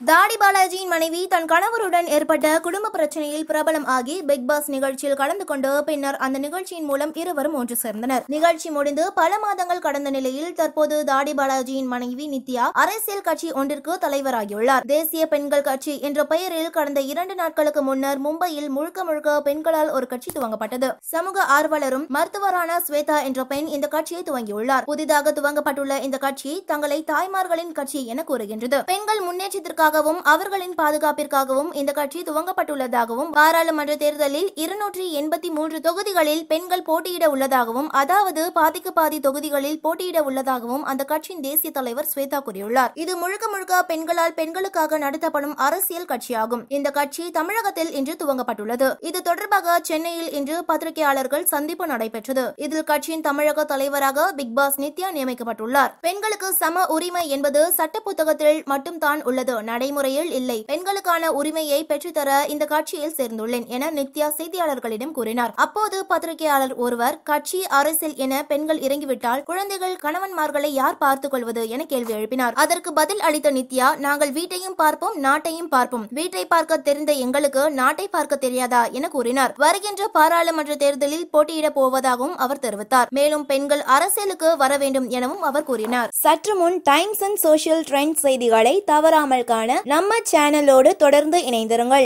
தாடி பாலாஜியின் மனைவி தன் கணவருடன் ஏற்பட்ட குடும்ப பிரச்சனையில் பிரபலம் ஆகி பிக் பாஸ் நிகழ்ச்சியில் கலந்து கொண்டு பின்னர் அந்த நிகழ்ச்சியின் மூலம் இருவரும் ஒன்று சேர்ந்தனர். நிகழ்ச்சி முடிந்து பல மாதங்கள் கடந்த நிலையில் தற்போது தாடி பாலாஜியின் மனைவி நித்யா அரசியல் கட்சி ஒன்றிற்கு தலைவராகியுள்ளார். தேசிய பெண்கள் கட்சி என்ற பெயரில் கடந்த இரண்டு நாட்களுக்கு முன்னர் மும்பையில் முழுக்க முழுக்க பெண்களால் ஒரு கட்சி துவங்கப்பட்டது. சமூக ஆர்வலரும் மருத்துவரான ஸ்வேதா என்ற பெண் இந்த கட்சியை துவங்கியுள்ளார். புதிதாக துவங்கப்பட்டுள்ள இந்த கட்சி தங்களை தாய்மார்களின் கட்சி என கூறுகின்றது. பெண்கள் முன்னேற்றத்திற்கு முன்னேற்றத்திற்காகவும் அவர்களின் பாதுகாப்பிற்காகவும் இந்த கட்சி துவங்கப்பட்டுள்ளதாகவும் பாராளுமன்ற தேர்தலில் இருநூற்றி எண்பத்தி மூன்று தொகுதிகளில் பெண்கள் போட்டியிட உள்ளதாகவும் அதாவது பாதிக்கு பாதி தொகுதிகளில் போட்டியிட உள்ளதாகவும் அந்த கட்சியின் தேசிய தலைவர் ஸ்வேதா கூறியுள்ளார். இது முழுக்க முழுக்க பெண்களால் பெண்களுக்காக நடத்தப்படும் அரசியல் கட்சியாகும். இந்த கட்சி தமிழகத்தில் இன்று துவங்கப்பட்டுள்ளது. இது தொடர்பாக சென்னையில் இன்று பத்திரிகையாளர்கள் சந்திப்பு நடைபெற்றது. இதில் கட்சியின் தமிழக தலைவராக பிக் பாஸ் நித்யா நியமிக்கப்பட்டுள்ளார். பெண்களுக்கு சம உரிமை என்பது சட்ட புத்தகத்தில் மட்டும் தான் உள்ளது. நடைமுறையில் இல்லை. பெண்களுக்கான உரிமையை பெற்றுத்தர இந்த கட்சியில் சேர்ந்துள்ளேன் என நித்யா செய்தியாளர்களிடம் கூறினார். அப்போது பத்திரிகையாளர் ஒருவர் கட்சி அரசியல் என பெண்கள் இறங்கிவிட்டால் குழந்தைகள் கணவன்மார்களை யார் பார்த்துக் கொள்வது? என கேள்வி எழுப்பினார். அதற்கு பதில் அளித்த நித்யா நாங்கள் வீட்டையும் பார்ப்போம் நாட்டையும் பார்ப்போம். வீட்டை பார்க்க தெரிந்த எங்களுக்கு நாட்டை பார்க்க தெரியாதா? என கூறினார். வருகின்ற பாராளுமன்ற தேர்தலில் போட்டியிட போவதாகவும் அவர் தெரிவித்தார். மேலும் பெண்கள் அரசியலுக்கு வர வேண்டும் எனவும் அவர் கூறினார். சற்று முன் டைம்ஸ் அண்ட் சோஷியல் ட்ரெண்ட் செய்திகளை தவறாமல் காண நம்ம சேனலோடு தொடர்ந்து இணைந்திருங்கள்.